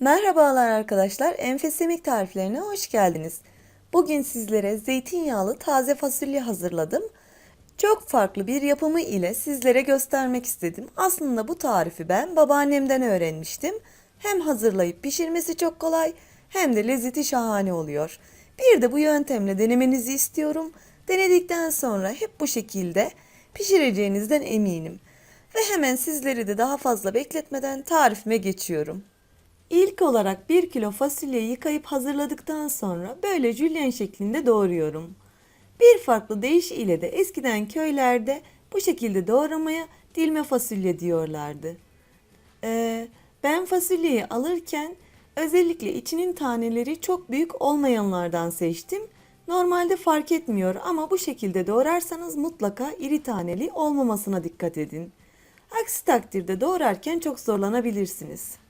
Merhabalar arkadaşlar, Enfes Yemek tariflerine hoş geldiniz. Bugün sizlere zeytinyağlı taze fasulye hazırladım. Çok farklı bir yapımı ile sizlere göstermek istedim. Aslında bu tarifi ben babaannemden öğrenmiştim. Hem hazırlayıp pişirmesi çok kolay hem de lezzeti şahane oluyor. Bir de bu yöntemle denemenizi istiyorum. Denedikten sonra hep bu şekilde pişireceğinizden eminim. Ve hemen sizleri de daha fazla bekletmeden tarifime geçiyorum. İlk olarak 1 kilo fasulyeyi yıkayıp hazırladıktan sonra böyle jülyen şeklinde doğruyorum. Bir farklı deyiş ile de eskiden köylerde bu şekilde doğramaya dilme fasulye diyorlardı. Ee, ben fasulyeyi alırken özellikle içinin taneleri çok büyük olmayanlardan seçtim. Normalde fark etmiyor ama bu şekilde doğrarsanız mutlaka iri taneli olmamasına dikkat edin. Aksi takdirde doğrarken çok zorlanabilirsiniz.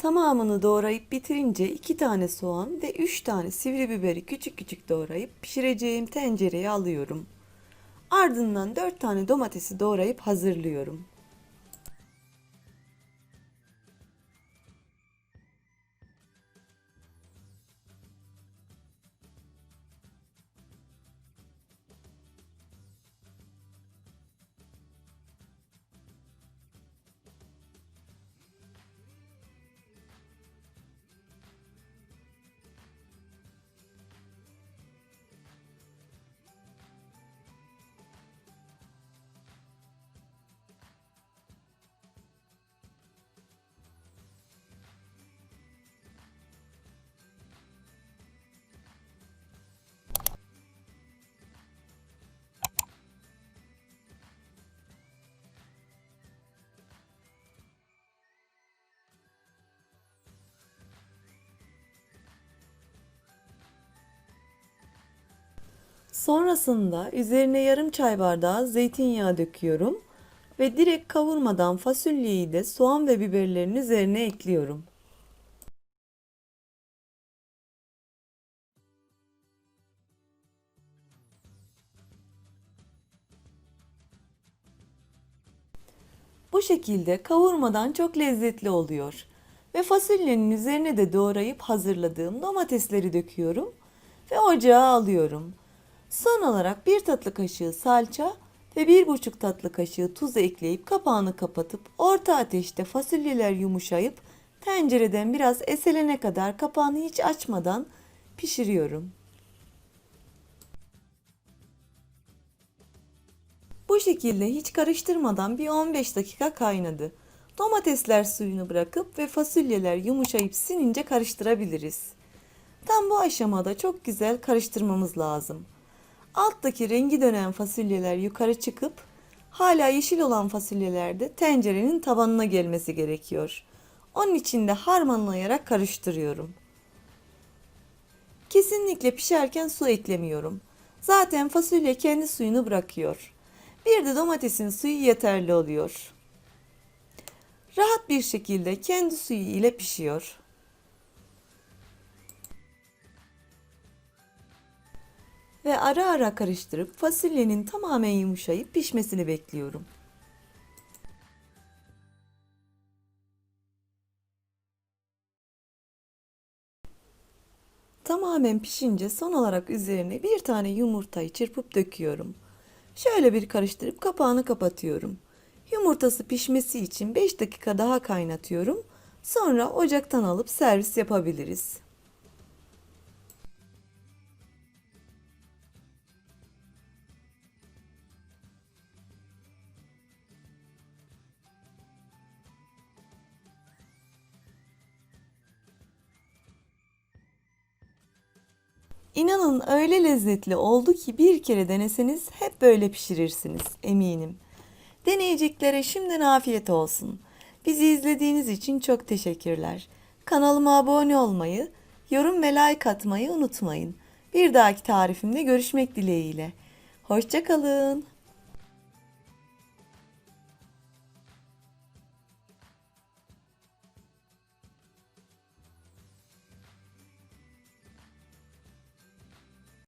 Tamamını doğrayıp bitirince 2 tane soğan ve 3 tane sivri biberi küçük küçük doğrayıp pişireceğim tencereye alıyorum. Ardından 4 tane domatesi doğrayıp hazırlıyorum. Sonrasında üzerine yarım çay bardağı zeytinyağı döküyorum ve direkt kavurmadan fasulyeyi de soğan ve biberlerin üzerine ekliyorum. Bu şekilde kavurmadan çok lezzetli oluyor. Ve fasulyenin üzerine de doğrayıp hazırladığım domatesleri döküyorum ve ocağa alıyorum. Son olarak bir tatlı kaşığı salça ve bir buçuk tatlı kaşığı tuz ekleyip kapağını kapatıp orta ateşte fasulyeler yumuşayıp tencereden biraz eselene kadar kapağını hiç açmadan pişiriyorum. Bu şekilde hiç karıştırmadan bir 15 dakika kaynadı. Domatesler suyunu bırakıp ve fasulyeler yumuşayıp sinince karıştırabiliriz. Tam bu aşamada çok güzel karıştırmamız lazım. Alttaki rengi dönen fasulyeler yukarı çıkıp hala yeşil olan fasulyeler de tencerenin tabanına gelmesi gerekiyor. Onun için de harmanlayarak karıştırıyorum. Kesinlikle pişerken su eklemiyorum. Zaten fasulye kendi suyunu bırakıyor. Bir de domatesin suyu yeterli oluyor. Rahat bir şekilde kendi suyu ile pişiyor. Ve ara ara karıştırıp fasulyenin tamamen yumuşayıp pişmesini bekliyorum. Tamamen pişince son olarak üzerine bir tane yumurtayı çırpıp döküyorum. Şöyle bir karıştırıp kapağını kapatıyorum. Yumurtası pişmesi için 5 dakika daha kaynatıyorum. Sonra ocaktan alıp servis yapabiliriz. İnanın öyle lezzetli oldu ki bir kere deneseniz hep böyle pişirirsiniz eminim. Deneyeceklere şimdiden afiyet olsun. Bizi izlediğiniz için çok teşekkürler. Kanalıma abone olmayı, yorum ve like atmayı unutmayın. Bir dahaki tarifimde görüşmek dileğiyle. Hoşçakalın.